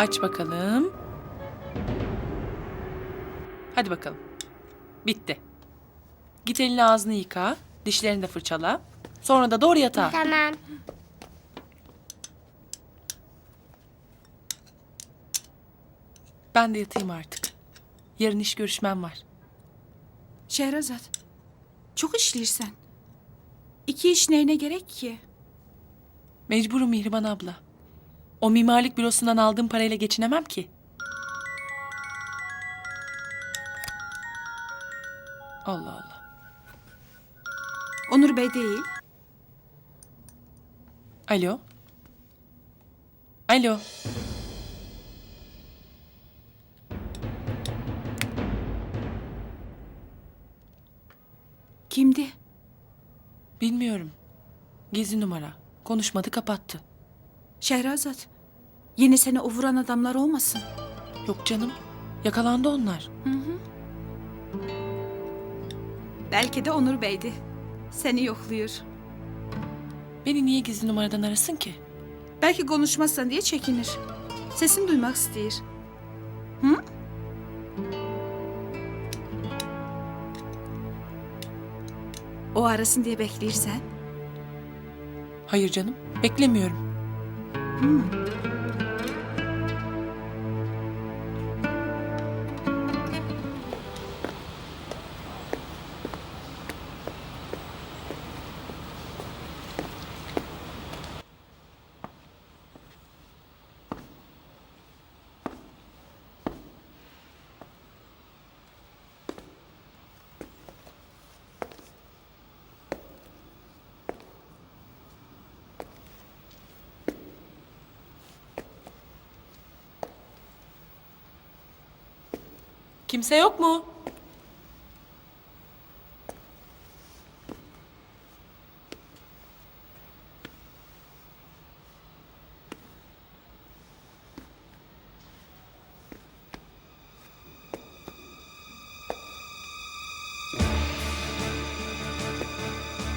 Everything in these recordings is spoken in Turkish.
Aç bakalım. Hadi bakalım. Bitti. Git elini ağzını yıka. Dişlerini de fırçala. Sonra da doğru yatağa. Tamam. Ben de yatayım artık. Yarın iş görüşmem var. Şehrazat. Çok işlirsen. İki iş neyine gerek ki? Mecburum Mihriban abla. O mimarlık bürosundan aldığım parayla geçinemem ki. Allah Allah. Onur Bey değil. Alo. Alo. Kimdi? Bilmiyorum. Gizli numara. Konuşmadı kapattı. Şehrazat. Yine seni o vuran adamlar olmasın? Yok canım. Yakalandı onlar. Belki de Onur Bey'di. Seni yokluyor. Beni niye gizli numaradan arasın ki? Belki konuşmazsan diye çekinir. Sesini duymak istiyor. Hı? O arasın diye bekleyirsen. Hayır canım. Beklemiyorum. Mm. Kimse yok mu?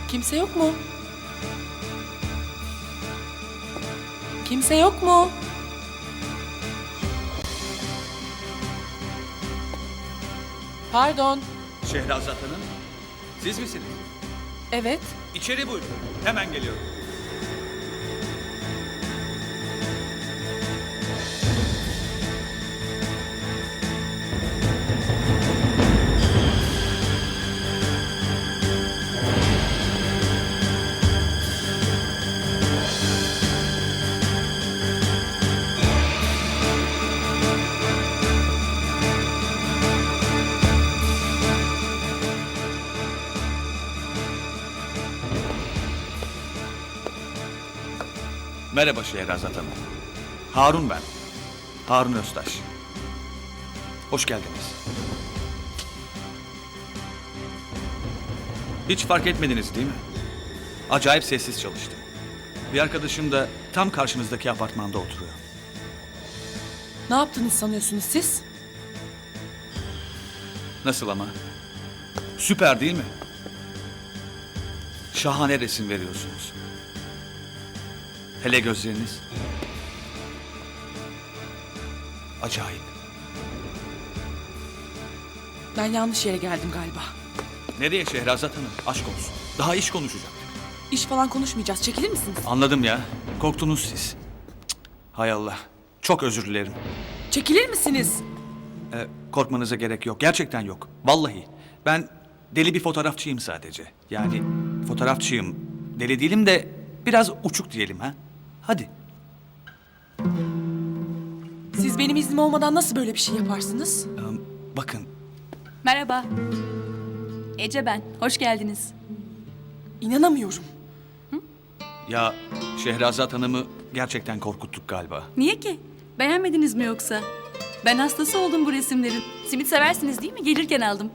Kimse yok mu? Kimse yok mu? Pardon. Şehrazat Hanım, siz misiniz? Evet. İçeri buyurun. Hemen geliyorum. Merhaba Şehrazat Hanım. Harun ben. Harun Öztaş. Hoş geldiniz. Hiç fark etmediniz değil mi? Acayip sessiz çalıştım. Bir arkadaşım da tam karşınızdaki apartmanda oturuyor. Ne yaptınız sanıyorsunuz siz? Nasıl ama? Süper değil mi? Şahane resim veriyorsunuz. Hele gözleriniz. Acayip. Ben yanlış yere geldim galiba. Nereye Şehrazat Hanım? Aşk olsun. Daha iş konuşacaktık. İş falan konuşmayacağız. Çekilir misiniz? Anladım ya. Korktunuz siz. Cık. Hay Allah. Çok özür dilerim. Çekilir misiniz? Ee, korkmanıza gerek yok. Gerçekten yok. Vallahi. Ben deli bir fotoğrafçıyım sadece. Yani fotoğrafçıyım. Deli değilim de biraz uçuk diyelim ha. Hadi. Siz benim iznim olmadan nasıl böyle bir şey yaparsınız? Ee, bakın Merhaba. Ece ben. Hoş geldiniz. İnanamıyorum. ya Şehrazat Hanım'ı gerçekten korkuttuk galiba. Niye ki? Beğenmediniz mi yoksa? Ben hastası oldum bu resimlerin. Simit seversiniz değil mi? Gelirken aldım.